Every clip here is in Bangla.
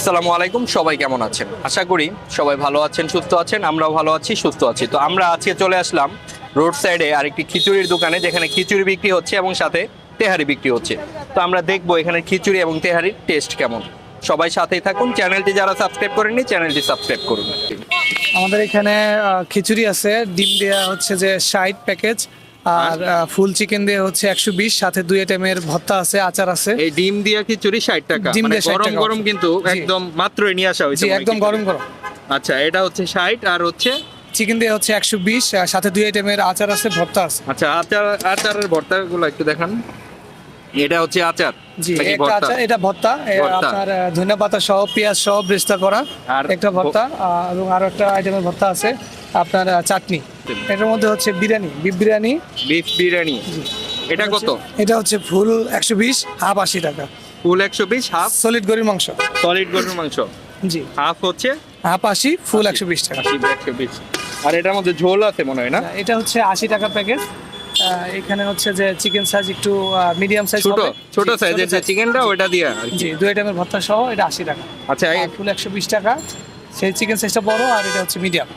আসসালামু আলাইকুম, সবাই কেমন আছেন? আশা করি সবাই ভালো আছেন, সুস্থ আছেন, আমরাও ভালো আছি, সুস্থ আছি। তো আমরা আজকে চলে আসলাম রোড সাইডে আরেকটি খিচুড়ির দোকানে, যেখানে খিচুড়ি বিক্রি হচ্ছে এবং সাথে তেহারি বিক্রি হচ্ছে। তো আমরা দেখব এখানে খিচুড়ি এবং তেহারির টেস্ট কেমন। সবাই সাথেই থাকুন, চ্যানেলটি যারা সাবস্ক্রাইব করেননি, চ্যানেলটি সাবস্ক্রাইব করুন। আমাদের এখানে খিচুড়ি আছে, ডিম দেওয়া হচ্ছে যে ষাট প্যাকেজ আর ফুল চিকেন দিয়ে হচ্ছে একশো বিশ সাথে দুই আইটেমের ভর্তা আছে আচার আছে। এই ডিম দিয়া খিচুড়ি ষাট টাকা? ডিম মানে দিয়ে গরম গরম কিন্তু। একদম মাত্রই নিয়ে আসা হয়েছে একদম গরম গরম। আচ্ছা এটা হচ্ছে ষাট আর হচ্ছে? চিকেন দিয়ে হচ্ছে একশো বিশ সাথে দুই আইটেমের আচার আছে ভর্তা আছে। আচ্ছা আচার আচারের ভর্তাগুলো একটু দেখান। এটা হচ্ছে আচার জি একটা? আচার এটা ভর্তা আপনার ধনিয়া পাতা সহ পেঁয়াজ সহ ব্রেস্তা করা আর একটা ভর্তা এবং আরও একটা আইটেমের ভর্তা আছে আপনার আহ, চাটনি এটার মধ্যে হচ্ছে বিরিয়ানি বিফ বিরিয়ানি। বিফ বিরিয়ানি। এটা কত? এটা হচ্ছে ফুল একশো বিশ হাফ আশি টাকা। ফুল একশো বিশ হাফ সলিড গরির মাংস। সলিড গরুর মাংস। জি। হাফ হচ্ছে? হাফ আশি ফুল একশো বিশ টাকা। একশো বিশ। আর এটার মধ্যে ঝোল আছে মনে হয় না? এটা হচ্ছে আশি টাকা প্যাকেজ এখানে হচ্ছে যে চিকেন সাইজ একটু মিডিয়াম সাইজ ছোট ছোট সাইজের যে চিকেনটা ওটা দিয়ে জি দুই আইটেমের ভর্তা সহ এটা আশি টাকা। আচ্ছা ফুল একশো বিশ টাকা। সেই চিকেন সাইজটা বড় আর এটা হচ্ছে মিডিয়াম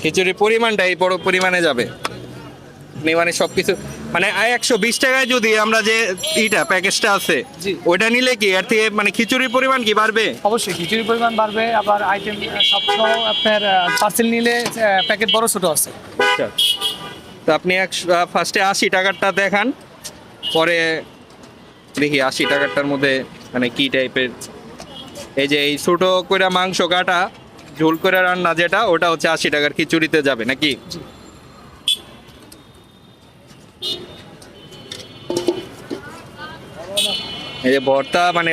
খিচুড়ির পরিমাণটা এই বড় পরিমাণে যাবে। আপনি মানে সবকিছু মানে একশো বিশ টাকায় যদি আমরা যে ইটা প্যাকেজটা আছে ওইটা নিলে কি আর থেকে মানে খিচুড়ির পরিমাণ কি বাড়বে? অবশ্যই খিচুড়ির পরিমাণ বাড়বে আবার আইটেম সব সহ আপনার পার্সেল নিলে প্যাকেট বড় ছোট আছে। আচ্ছা। তো আপনি এক ফার্স্টে আশি টাকারটা দেখান পরে দেখি আশি টাকারটার মধ্যে মানে কি টাইপের এই যে এই ছোটো করে মাংস কাটা ঝোল করে রান্না যেটা ওটা হচ্ছে আশি টাকার খিচুড়িতে যাবে নাকি? এই যে ভর্তা মানে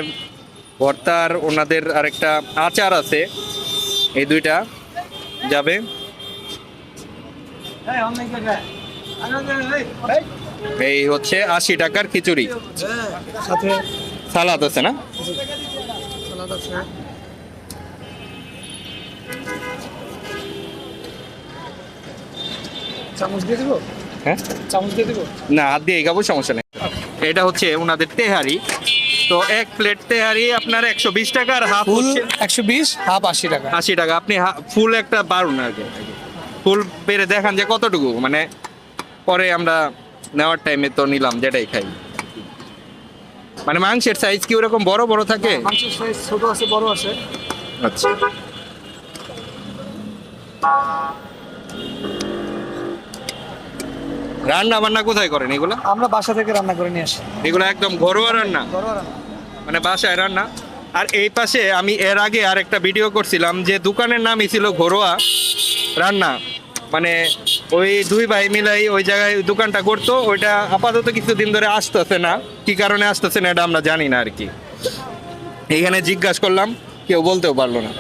ভর্তার ওনাদের আরেকটা আচার আছে এই দুইটা যাবে। এই হচ্ছে আশি টাকার খিচুড়ি। সাথে সালাদ আছে না? সালাদ আছে। চামচ দিয়ে দিব? হ্যাঁ? চামচ দিয়ে দিব? না হাত দিয়ে এগাবো সমস্যা নেই। এটা হচ্ছে ওনাদের তেহারি। তো এক প্লেট তেহারি আপনার একশো বিশ টাকা আর হাফ ফুল একশো বিশ হাফ আশি টাকা। আশি টাকা। আপনি ফুল একটা আর কি ফুল বেড়ে দেখান যে কতটুকু। মানে পরে আমরা নেওয়ার টাইমে তো নিলাম যেটাই খাই। মানে মাংসের সাইজ কি ওরকম বড় বড় থাকে? মাংসের সাইজ ছোট আছে বড় আছে। আচ্ছা। রান্না বান্না কোথায় করেন এগুলো? আমরা বাসা থেকে রান্না করে নিয়ে আসি। এগুলো একদম ঘরোয়া রান্না? ঘরোয়া রান্না। মানে বাসায় রান্না? আর এই পাশে আমি এর আগে আর একটা ভিডিও করছিলাম যে দোকানের নামই ছিল ঘরোয়া রান্না। মানে ওই দুই ভাই মিলাই ওই জায়গায় দোকানটা করতো ওইটা আপাতত কিছুদিন ধরে আসতেছে না। কি কারণে আসতেছে না এটা আমরা জানি না আর কি এখানে জিজ্ঞাসা করলাম কেউ বলতেও পারল না।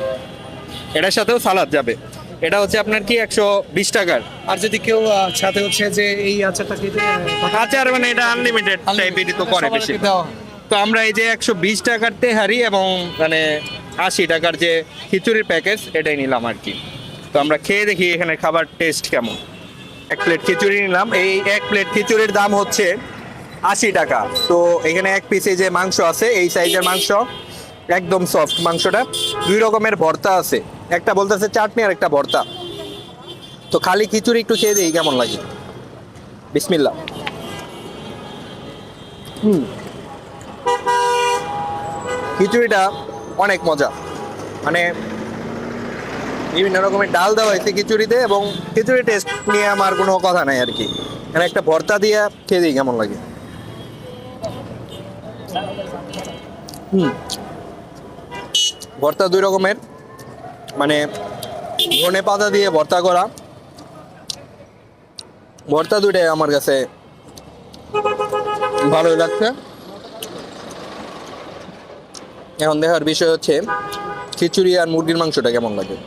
এটার সাথেও সালাদ যাবে। এটা হচ্ছে আপনার কি একশো বিশ টাকার? আর যদি কেউ সাথে হচ্ছে যে এই আচারটা খেতে আচার মানে এটা আনলিমিটেড টাইপেরই তো করে বেশি। তো আমরা এই যে একশো বিশ টাকার তেহারি এবং মানে আশি টাকার যে খিচুড়ির প্যাকেজ এটাই নিলাম আর কি। তো আমরা খেয়ে দেখি এখানে খাবার টেস্ট কেমন। এক প্লেট খিচুড়ি নিলাম। এই এক প্লেট খিচুড়ির দাম হচ্ছে আশি টাকা। তো এখানে এক পিসে যে মাংস আছে এই সাইজের মাংস। একদম সফট মাংসটা দুই রকমের ভর্তা আছে। একটা বলতেছে চাটনি আর একটা ভর্তা। তো খালি খিচুড়ি একটু খেয়ে দিই কেমন লাগে। বিসমিল্লা হুম। খিচুড়িটা অনেক মজা। মানে বিভিন্ন রকমের ডাল দেওয়া হয়েছে খিচুড়িতে এবং খিচুড়ি টেস্ট নিয়ে আমার কোনো কথা নাই আর কি। এখানে একটা ভর্তা দিয়ে খেয়ে দিই কেমন লাগে। হুম। ভর্তা দুই রকমের। মানে ধনে পাতা দিয়ে ভর্তা করা। ভর্তা দুইটাই আমার কাছে ভালোই লাগছে। এখন দেখার বিষয় হচ্ছে, খিচুড়ি আর মুরগির মাংসটা কেমন লাগে?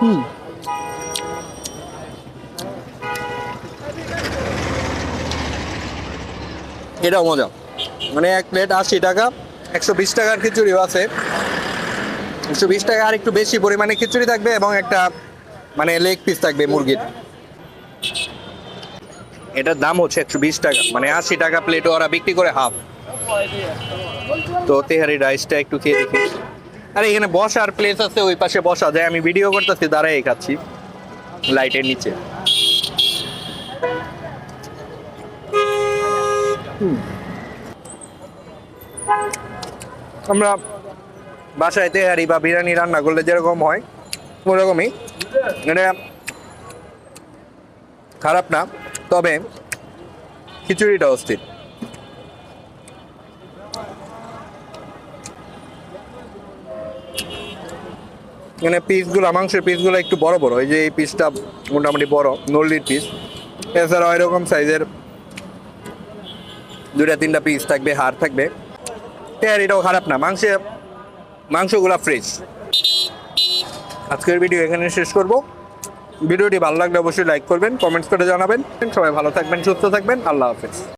হুম। এটাও মজা। মানে এক প্লেট আশি টাকা, একশো বিশ টাকার খিচুড়িও আছে। একশো বিশ টাকা আর একটু বেশি পরিমাণে খিচুড়ি থাকবে এবং একটা মানে লেগ পিস থাকবে মুরগির। এটার দাম হচ্ছে একশো বিশ টাকা মানে আশি টাকা প্লেট ওরা বিক্রি করে হাফ তো তেহারি রাইসটা একটু খেয়ে দেখি। আরে এখানে বসার প্লেস আছে, ওই পাশে বসা যায়, আমি ভিডিও করতেছি দাঁড়াই খাচ্ছি। লাইটের নিচে। আমরা বাসায় তেহারি বা বিরিয়ানি রান্না করলে যেরকম হয়, ওরকমই। এটা খারাপ না, তবে খিচুড়িটা অস্থির। এখানে পিসগুলো, মাংসের পিসগুলো একটু বড় বড়, এই যে এই পিসটা মোটামুটি বড়, নল্লির পিস। এছাড়াও এরকম সাইজের দুটা তিনটা পিস থাকবে হার থাকবে। তেহারিটাও খারাপ না, মাংসে মাংসগুলো ফ্রেশ আজকের ভিডিও এখানে শেষ করব। ভিডিওটি ভালো লাগলে অবশ্যই লাইক করবেন কমেন্টস করে জানাবেন। সবাই ভালো থাকবেন, সুস্থ থাকবেন, আল্লাহ হাফেজ।